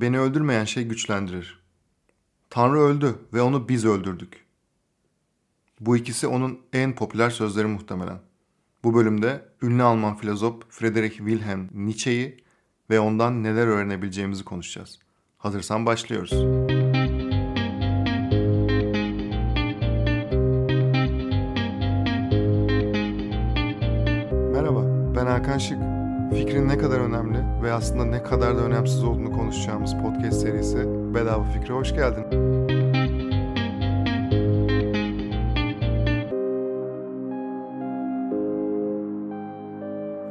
Beni öldürmeyen şey güçlendirir. Tanrı öldü ve onu biz öldürdük. Bu ikisi onun en popüler sözleri muhtemelen. Bu bölümde ünlü Alman filozof Friedrich Wilhelm Nietzsche'yi ve ondan neler öğrenebileceğimizi konuşacağız. Hazırsan başlıyoruz. Merhaba, ben Hakan Şık. Fikrin ne kadar önemli ve aslında ne kadar da önemsiz olduğunu konuşacağımız podcast serisi Bedava Fikre hoş geldin.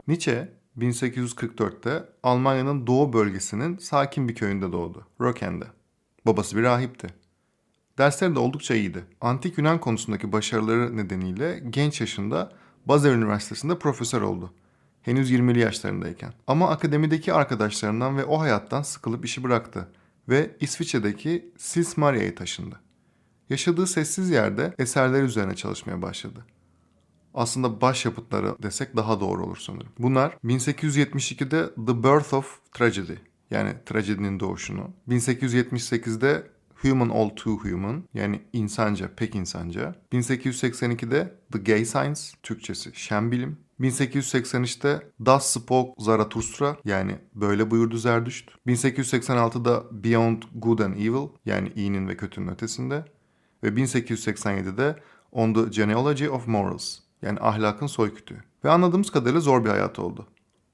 Nietzsche 1844'te Almanya'nın doğu bölgesinin sakin bir köyünde doğdu, Röken'de. Babası bir rahipti. Dersleri de oldukça iyiydi. Antik Yunan konusundaki başarıları nedeniyle genç yaşında Basel Üniversitesi'nde profesör oldu. Henüz 20'li yaşlarındayken. Ama akademideki arkadaşlarından ve o hayattan sıkılıp işi bıraktı ve İsviçre'deki Sils Maria'ya taşındı. Yaşadığı sessiz yerde eserler üzerine çalışmaya başladı aslında başyapıtları desek daha doğru olur sanırım. Bunlar 1872'de The Birth of Tragedy yani trajedinin doğuşunu, 1878'de Human All Too Human yani insanca pek insanca, 1882'de The Gay Science Türkçesi şen bilim, 1883'te Das Spoke Zarathustra yani böyle buyurdu Zerdüşt, 1886'da Beyond Good and Evil yani iyinin ve kötünün ötesinde ve 1887'de On the Genealogy of Morals yani ahlakın soykütüğü. Ve anladığımız kadarıyla zor bir hayat oldu.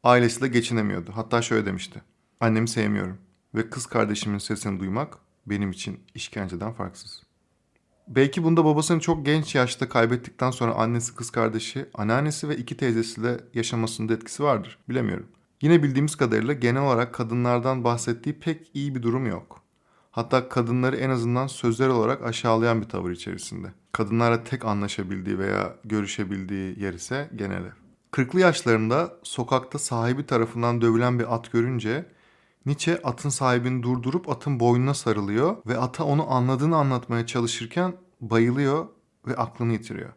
Ailesiyle geçinemiyordu. Hatta şöyle demişti. Annemi sevmiyorum ve kız kardeşimin sesini duymak benim için işkenceden farksız. Belki bunda babasını çok genç yaşta kaybettikten sonra annesi, kız kardeşi, anneannesi ve iki teyzesiyle yaşamasında etkisi vardır. Bilemiyorum. Yine bildiğimiz kadarıyla genel olarak kadınlardan bahsettiği pek iyi bir durum yok. Hatta kadınları en azından sözler olarak aşağılayan bir tavır içerisinde. Kadınlarla tek anlaşabildiği veya görüşebildiği yer ise genel ev. 40'lı yaşlarında sokakta sahibi tarafından dövülen bir at görünce Nietzsche atın sahibini durdurup atın boynuna sarılıyor ve ata onu anladığını anlatmaya çalışırken bayılıyor ve aklını yitiriyor.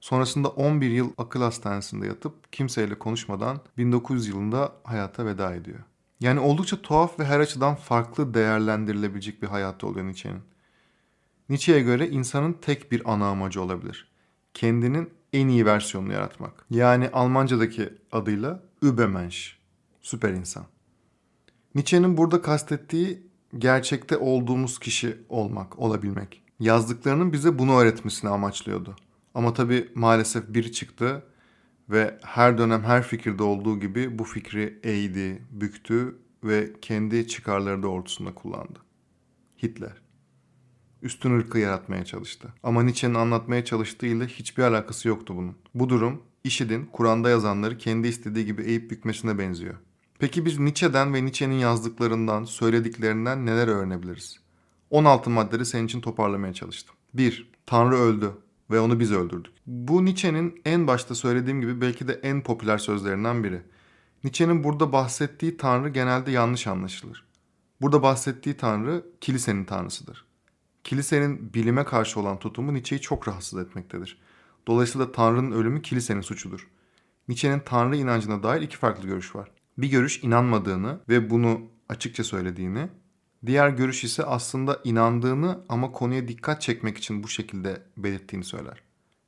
Sonrasında 11 yıl akıl hastanesinde yatıp kimseyle konuşmadan 1900 yılında hayata veda ediyor. Yani oldukça tuhaf ve her açıdan farklı değerlendirilebilecek bir hayatı oluyor Nietzsche'nin. Nietzsche'ye göre insanın tek bir ana amacı olabilir. Kendinin en iyi versiyonunu yaratmak. Yani Almancadaki adıyla Übermensch, süper insan. Nietzsche'nin burada kastettiği gerçekte olduğumuz kişi olmak, olabilmek. Yazdıklarının bize bunu öğretmesini amaçlıyordu. Ama tabii maalesef biri çıktı ve her dönem her fikirde olduğu gibi bu fikri eğdi, büktü ve kendi çıkarları doğrultusunda kullandı. Hitler. Üstün ırkı yaratmaya çalıştı. Ama Nietzsche'nin anlatmaya çalıştığıyla hiçbir alakası yoktu bunun. Bu durum IŞİD'in Kur'an'da yazanları kendi istediği gibi eğip bükmesine benziyor. Peki biz Nietzsche'den ve Nietzsche'nin yazdıklarından, söylediklerinden neler öğrenebiliriz? 16 maddeleri senin için toparlamaya çalıştım. 1. Tanrı öldü ve onu biz öldürdük. Bu Nietzsche'nin en başta söylediğim gibi belki de en popüler sözlerinden biri. Nietzsche'nin burada bahsettiği tanrı genelde yanlış anlaşılır. Burada bahsettiği tanrı kilisenin tanrısıdır. Kilisenin bilime karşı olan tutumu Nietzsche'yi çok rahatsız etmektedir. Dolayısıyla tanrının ölümü kilisenin suçudur. Nietzsche'nin tanrı inancına dair iki farklı görüş var. Bir görüş inanmadığını ve bunu açıkça söylediğini, Diğer görüş ise aslında inandığını ama konuya dikkat çekmek için bu şekilde belirttiğini söyler.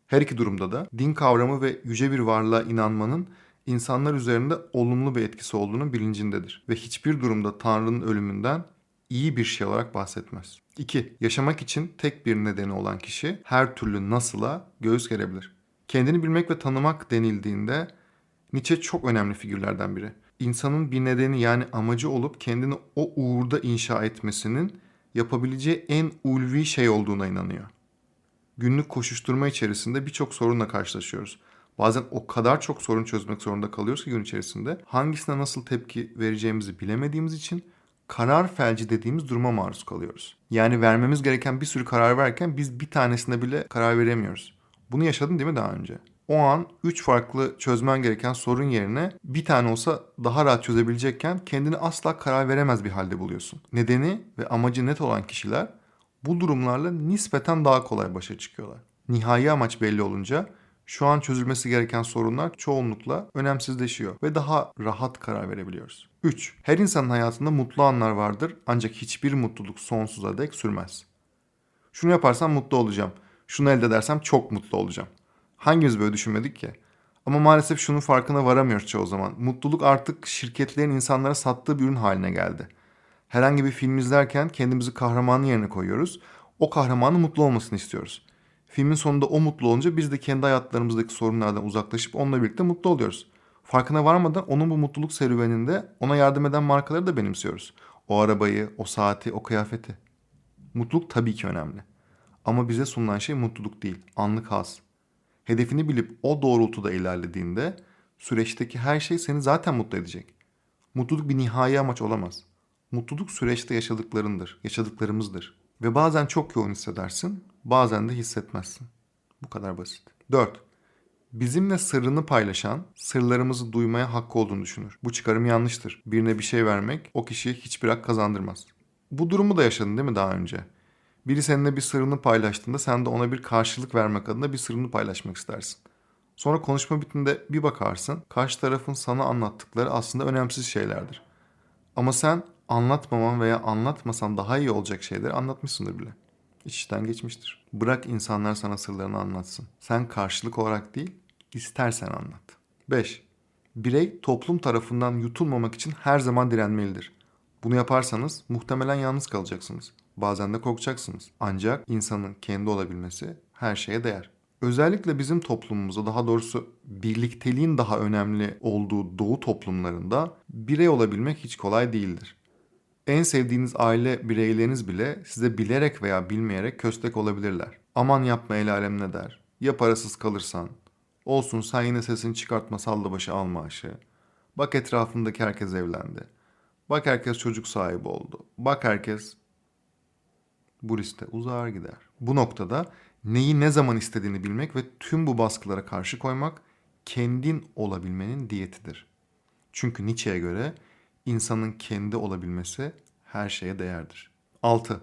Her iki durumda da din kavramı ve yüce bir varlığa inanmanın insanlar üzerinde olumlu bir etkisi olduğunu bilincindedir ve hiçbir durumda Tanrı'nın ölümünden iyi bir şey olarak bahsetmez. 2. Yaşamak için tek bir nedeni olan kişi her türlü nasıla göğüs gerebilir. Kendini bilmek ve tanımak denildiğinde Nietzsche çok önemli figürlerden biri insanın bir nedeni yani amacı olup kendini o uğurda inşa etmesinin yapabileceği en ulvi şey olduğuna inanıyor. Günlük koşuşturma içerisinde birçok sorunla karşılaşıyoruz. Bazen o kadar çok sorun çözmek zorunda kalıyoruz ki gün içerisinde hangisine nasıl tepki vereceğimizi bilemediğimiz için karar felci dediğimiz duruma maruz kalıyoruz. Yani vermemiz gereken bir sürü karar verken biz bir tanesine bile karar veremiyoruz. Bunu yaşadın değil mi daha önce? O an 3 farklı çözmen gereken sorun yerine bir tane olsa daha rahat çözebilecekken kendini asla karar veremez bir halde buluyorsun. Nedeni ve amacı net olan kişiler bu durumlarla nispeten daha kolay başa çıkıyorlar. Nihai amaç belli olunca şu an çözülmesi gereken sorunlar çoğunlukla önemsizleşiyor ve daha rahat karar verebiliyoruz. 3. Her insanın hayatında mutlu anlar vardır ancak hiçbir mutluluk sonsuza dek sürmez. Şunu yaparsam mutlu olacağım. Şunu elde edersem çok mutlu olacağım. Hangimiz böyle düşünmedik ki? Ama maalesef şunun farkına varamıyoruz çoğu zaman. Mutluluk artık şirketlerin insanlara sattığı bir ürün haline geldi. Herhangi bir film izlerken kendimizi kahramanın yerine koyuyoruz. O kahramanın mutlu olmasını istiyoruz. Filmin sonunda o mutlu olunca biz de kendi hayatlarımızdaki sorunlardan uzaklaşıp onunla birlikte mutlu oluyoruz. Farkına varmadan onun bu mutluluk serüveninde ona yardım eden markaları da benimsiyoruz. O arabayı, o saati, o kıyafeti. Mutluluk tabii ki önemli. Ama bize sunulan şey mutluluk değil, anlık haz. Hedefini bilip o doğrultuda ilerlediğinde süreçteki her şey seni zaten mutlu edecek. Mutluluk bir nihai amaç olamaz. Mutluluk süreçte yaşadıklarındır, yaşadıklarımızdır. Ve bazen çok yoğun hissedersin, bazen de hissetmezsin. Bu kadar basit. 4. Bizimle sırrını paylaşan, sırlarımızı duymaya hakkı olduğunu düşünür. Bu çıkarım yanlıştır. Birine bir şey vermek o kişiye hiçbir hak kazandırmaz. Bu durumu da yaşadın değil mi daha önce? Biri seninle bir sırrını paylaştığında sen de ona bir karşılık vermek adına bir sırrını paylaşmak istersin. Sonra konuşma bittiğinde bir bakarsın, karşı tarafın sana anlattıkları aslında önemsiz şeylerdir. Ama sen anlatmaman veya anlatmasan daha iyi olacak şeyleri anlatmışsındır bile. İç geçmiştir. Bırak insanlar sana sırlarını anlatsın. Sen karşılık olarak değil, istersen anlat. 5. Birey toplum tarafından yutulmamak için her zaman direnmelidir. Bunu yaparsanız muhtemelen yalnız kalacaksınız. Bazen de korkacaksınız. Ancak insanın kendi olabilmesi her şeye değer. Özellikle bizim toplumumuzda daha doğrusu birlikteliğin daha önemli olduğu doğu toplumlarında birey olabilmek hiç kolay değildir. En sevdiğiniz aile bireyleriniz bile size bilerek veya bilmeyerek köstek olabilirler. Aman yapma el alem ne der? Ya parasız kalırsan? Olsun sen yine sesini çıkartma salla başı al maaşı. Bak etrafındaki herkes evlendi. Bak herkes çocuk sahibi oldu. Bak herkes bu liste uzar gider. Bu noktada neyi ne zaman istediğini bilmek ve tüm bu baskılara karşı koymak kendin olabilmenin diyetidir. Çünkü Nietzsche'ye göre insanın kendi olabilmesi her şeye değerdir. 6.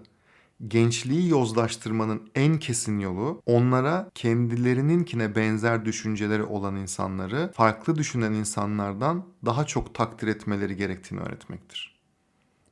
Gençliği yozlaştırmanın en kesin yolu onlara kendilerininkine benzer düşünceleri olan insanları farklı düşünen insanlardan daha çok takdir etmeleri gerektiğini öğretmektir.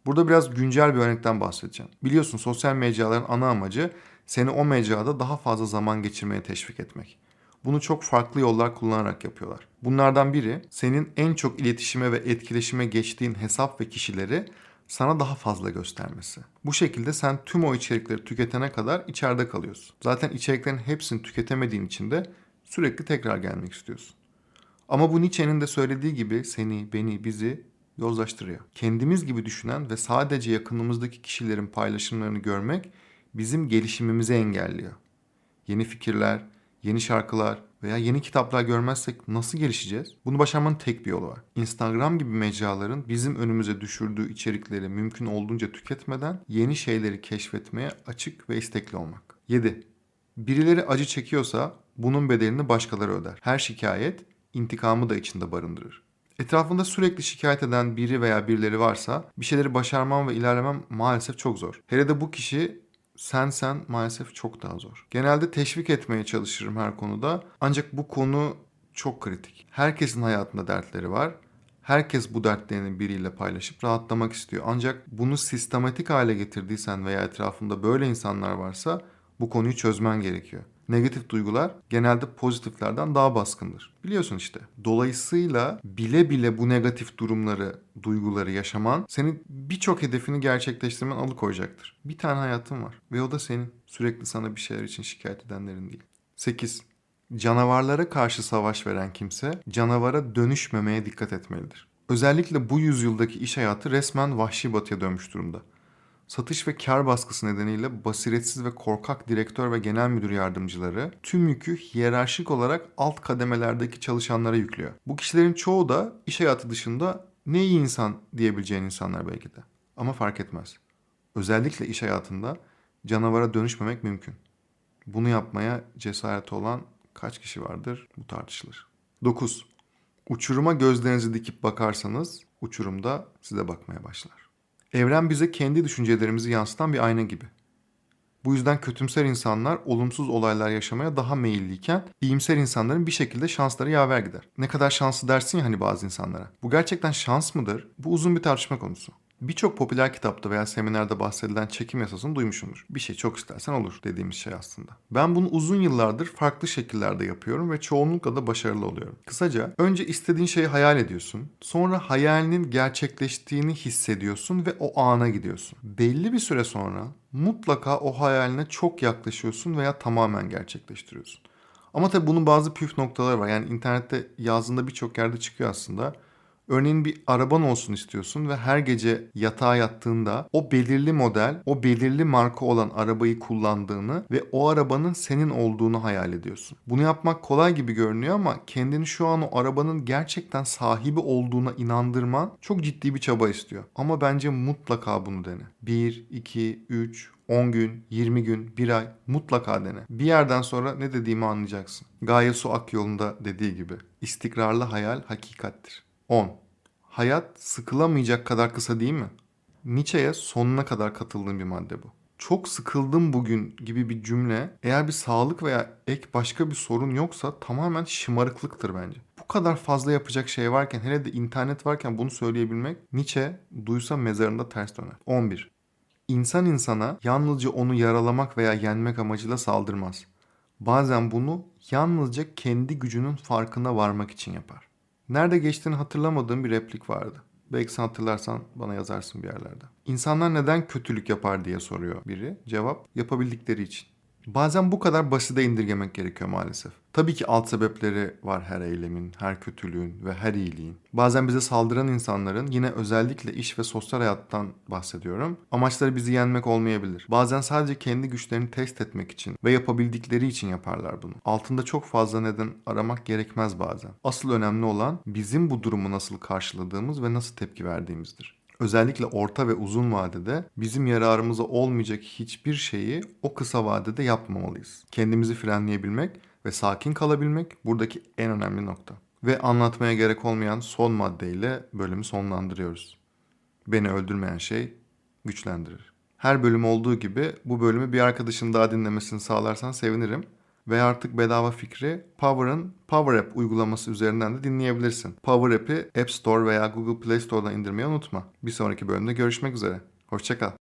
Burada biraz güncel bir örnekten bahsedeceğim. Biliyorsun sosyal mecraların ana amacı seni o mecrada daha fazla zaman geçirmeye teşvik etmek. Bunu çok farklı yollar kullanarak yapıyorlar. Bunlardan biri senin en çok iletişime ve etkileşime geçtiğin hesap ve kişileri sana daha fazla göstermesi. Bu şekilde sen tüm o içerikleri tüketene kadar içeride kalıyorsun. Zaten içeriklerin hepsini tüketemediğin için de sürekli tekrar gelmek istiyorsun. Ama bu Nietzsche'nin de söylediği gibi seni, beni, bizi yozlaştırıyor. Kendimiz gibi düşünen ve sadece yakınımızdaki kişilerin paylaşımlarını görmek bizim gelişimimizi engelliyor. Yeni fikirler, yeni şarkılar veya yeni kitaplar görmezsek nasıl gelişeceğiz? Bunu başarmanın tek bir yolu var. Instagram gibi mecraların bizim önümüze düşürdüğü içerikleri mümkün olduğunca tüketmeden yeni şeyleri keşfetmeye açık ve istekli olmak. 7. Birileri acı çekiyorsa bunun bedelini başkaları öder. Her şikayet intikamı da içinde barındırır. Etrafında sürekli şikayet eden biri veya birileri varsa bir şeyleri başarmam ve ilerlemem maalesef çok zor. Hele de bu kişi sen sen maalesef çok daha zor. Genelde teşvik etmeye çalışırım her konuda. Ancak bu konu çok kritik. Herkesin hayatında dertleri var. Herkes bu dertlerini biriyle paylaşıp rahatlamak istiyor. Ancak bunu sistematik hale getirdiysen veya etrafında böyle insanlar varsa bu konuyu çözmen gerekiyor. Negatif duygular genelde pozitiflerden daha baskındır. Biliyorsun işte. Dolayısıyla bile bile bu negatif durumları, duyguları yaşaman senin birçok hedefini gerçekleştirmen alıkoyacaktır. Bir tane hayatın var ve o da senin. Sürekli sana bir şeyler için şikayet edenlerin değil. 8. Canavarlara karşı savaş veren kimse canavara dönüşmemeye dikkat etmelidir. Özellikle bu yüzyıldaki iş hayatı resmen vahşi batıya dönmüş durumda. Satış ve kar baskısı nedeniyle basiretsiz ve korkak direktör ve genel müdür yardımcıları tüm yükü hiyerarşik olarak alt kademelerdeki çalışanlara yüklüyor. Bu kişilerin çoğu da iş hayatı dışında ne iyi insan diyebileceğin insanlar belki de. Ama fark etmez. Özellikle iş hayatında canavara dönüşmemek mümkün. Bunu yapmaya cesareti olan kaç kişi vardır bu tartışılır. 9. Uçuruma gözlerinizi dikip bakarsanız uçurumda size bakmaya başlar. Evren bize kendi düşüncelerimizi yansıtan bir ayna gibi. Bu yüzden kötümser insanlar olumsuz olaylar yaşamaya daha meyilliyken iyimser insanların bir şekilde şansları yaver gider. Ne kadar şanslı dersin ya hani bazı insanlara. Bu gerçekten şans mıdır? Bu uzun bir tartışma konusu. Birçok popüler kitapta veya seminerde bahsedilen çekim yasasını duymuşumdur. Bir şey çok istersen olur dediğimiz şey aslında. Ben bunu uzun yıllardır farklı şekillerde yapıyorum ve çoğunlukla da başarılı oluyorum. Kısaca önce istediğin şeyi hayal ediyorsun. Sonra hayalinin gerçekleştiğini hissediyorsun ve o ana gidiyorsun. Belli bir süre sonra mutlaka o hayaline çok yaklaşıyorsun veya tamamen gerçekleştiriyorsun. Ama tabii bunun bazı püf noktaları var. Yani internette yazdığında birçok yerde çıkıyor aslında. Örneğin bir araban olsun istiyorsun ve her gece yatağa yattığında o belirli model, o belirli marka olan arabayı kullandığını ve o arabanın senin olduğunu hayal ediyorsun. Bunu yapmak kolay gibi görünüyor ama kendini şu an o arabanın gerçekten sahibi olduğuna inandırman çok ciddi bir çaba istiyor. Ama bence mutlaka bunu dene. 1, 2, 3, 10 gün, 20 gün, 1 ay mutlaka dene. Bir yerden sonra ne dediğimi anlayacaksın. Gaye Su Akyol'unda dediği gibi istikrarlı hayal hakikattir. 10. Hayat sıkılamayacak kadar kısa değil mi? Nietzsche'ye sonuna kadar katıldığım bir madde bu. Çok sıkıldım bugün gibi bir cümle eğer bir sağlık veya ek başka bir sorun yoksa tamamen şımarıklıktır bence. Bu kadar fazla yapacak şey varken hele de internet varken bunu söyleyebilmek Nietzsche duysa mezarında ters döner. 11. İnsan insana yalnızca onu yaralamak veya yenmek amacıyla saldırmaz. Bazen bunu yalnızca kendi gücünün farkına varmak için yapar. Nerede geçtiğini hatırlamadığım bir replik vardı. Belki sen hatırlarsan bana yazarsın bir yerlerde. İnsanlar neden kötülük yapar diye soruyor biri. Cevap yapabildikleri için. Bazen bu kadar basite indirgemek gerekiyor maalesef. Tabii ki alt sebepleri var her eylemin, her kötülüğün ve her iyiliğin. Bazen bize saldıran insanların yine özellikle iş ve sosyal hayattan bahsediyorum. Amaçları bizi yenmek olmayabilir. Bazen sadece kendi güçlerini test etmek için ve yapabildikleri için yaparlar bunu. Altında çok fazla neden aramak gerekmez bazen. Asıl önemli olan bizim bu durumu nasıl karşıladığımız ve nasıl tepki verdiğimizdir. Özellikle orta ve uzun vadede bizim yararımıza olmayacak hiçbir şeyi o kısa vadede yapmamalıyız. Kendimizi frenleyebilmek ve sakin kalabilmek buradaki en önemli nokta. Ve anlatmaya gerek olmayan son maddeyle bölümü sonlandırıyoruz. Beni öldürmeyen şey güçlendirir. Her bölüm olduğu gibi bu bölümü bir arkadaşın daha dinlemesini sağlarsan sevinirim. Ve artık bedava fikri Power'ın Power App uygulaması üzerinden de dinleyebilirsin. Power App'i App Store veya Google Play Store'dan indirmeyi unutma. Bir sonraki bölümde görüşmek üzere. Hoşçakal.